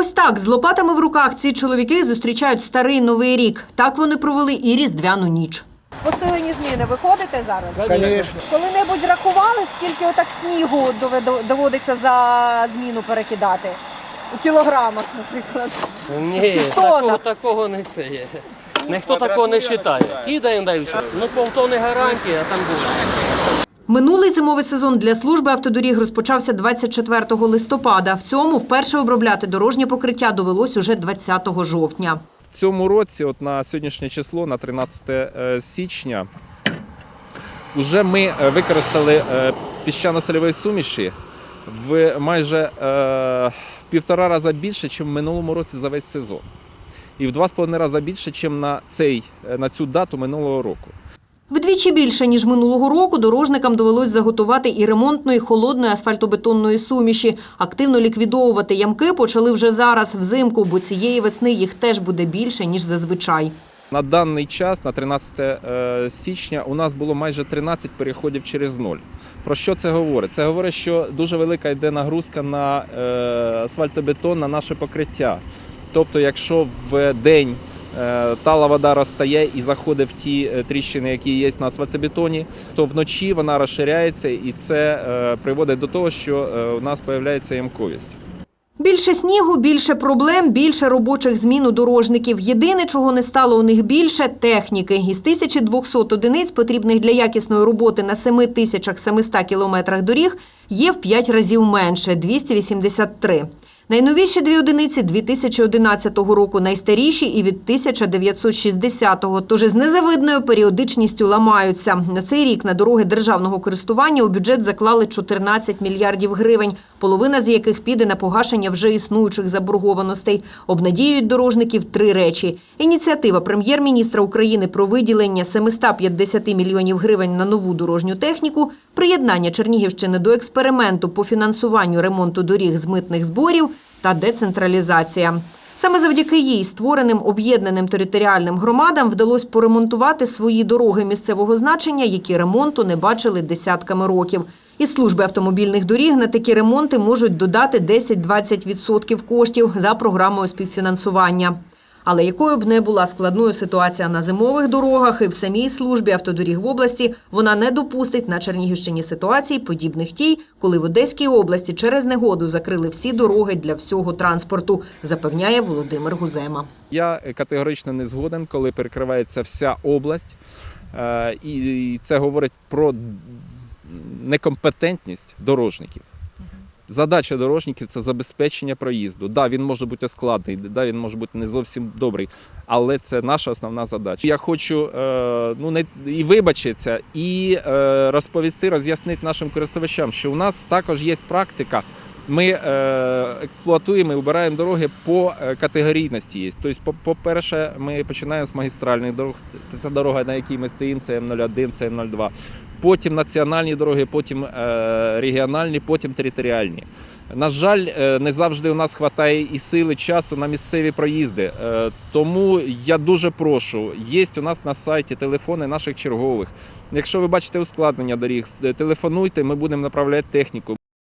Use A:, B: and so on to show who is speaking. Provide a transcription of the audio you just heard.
A: Ось так з лопатами в руках ці чоловіки зустрічають старий новий рік. Так вони провели і різдвяну ніч.
B: Посилені зміни виходите зараз?
C: Конечно.
B: Коли-небудь рахували, скільки отак снігу доведу- доводиться за зміну перекидати? У кілограмах, наприклад.
D: Ні, такого,
B: тонах?
D: такого не це є. Ніхто такого не вважає. Кидаємо дай. Ну повто не гарантія, а там буде.
A: Минулий зимовий сезон для служби автодоріг розпочався 24 листопада. В цьому вперше обробляти дорожнє покриття довелось уже 20 жовтня.
C: В цьому році, от на сьогоднішнє число, на 13 е, січня, вже ми е, використали е, піщано-сольової суміші в майже в півтора рази більше, ніж в минулому році за весь сезон. І в два з половиною рази більше, ніж на, цей, на цю дату минулого року.
A: Вдвічі більше, ніж минулого року, дорожникам довелось заготувати і ремонтної холодної асфальтобетонної суміші. Активно ліквідовувати ямки почали вже зараз, взимку, бо цієї весни їх теж буде більше, ніж зазвичай.
C: На даний час, на 13 е, січня, у нас було майже 13 переходів через ноль. Про що це говорить? Це говорить, що дуже велика йде нагрузка на е, асфальтобетон, на наше покриття. Тобто, якщо в день тала вода розтає і заходить в ті е, тріщини, які є на асфальтобетоні, то вночі вона розширяється і це е, приводить до того, що е, у нас з'являється ямковість.
A: Більше снігу, більше проблем, більше робочих змін у дорожників. Єдине, чого не стало у них більше – техніки. Із 1200 одиниць, потрібних для якісної роботи на 7700 кілометрах доріг, є в 5 разів менше – 283. Найновіші дві одиниці 2011 року, найстаріші і від 1960-го, тож із незавидною періодичністю ламаються. На цей рік на дороги державного користування у бюджет заклали 14 мільярдів гривень, половина з яких піде на погашення вже існуючих заборгованостей. Обнадіюють дорожників три речі. Ініціатива прем'єр-міністра України про виділення 750 мільйонів гривень на нову дорожню техніку, приєднання Чернігівщини до експерименту по фінансуванню ремонту доріг з митних зборів та децентралізація. Саме завдяки їй створеним об'єднаним територіальним громадам вдалося поремонтувати свої дороги місцевого значення, які ремонту не бачили десятками років. Із служби автомобільних доріг на такі ремонти можуть додати 10-20% коштів за програмою співфінансування. Але якою б не була складною ситуація на зимових дорогах і в самій службі автодоріг в області, вона не допустить на Чернігівщині ситуацій, подібних тій, коли в Одеській області через негоду закрили всі дороги для всього транспорту, запевняє Володимир Гузема.
C: Я категорично не згоден, коли перекривається вся область. Е, І це говорить про некомпетентність дорожників. Задача дорожників це забезпечення проїзду. Да, він може бути складний, да, він може бути не зовсім добрий, але це наша основна задача. Я хочу е, ну, не, і вибачитися, і е, розповісти, роз'яснити нашим користувачам, що у нас також є практика. Ми е, експлуатуємо і обираємо дороги по категорійності. Є. Тобто, по- по-перше, ми починаємо з магістральних дорог. Це дорога, на якій ми стоїмо, це М01, це М02. Потім національні дороги, потім е, регіональні, потім територіальні. На жаль, е, не завжди у нас вистачає і сили, часу на місцеві проїзди. Е, Тому я дуже прошу, є у нас на сайті телефони наших чергових. Якщо ви бачите ускладнення доріг, телефонуйте, ми будемо направляти техніку.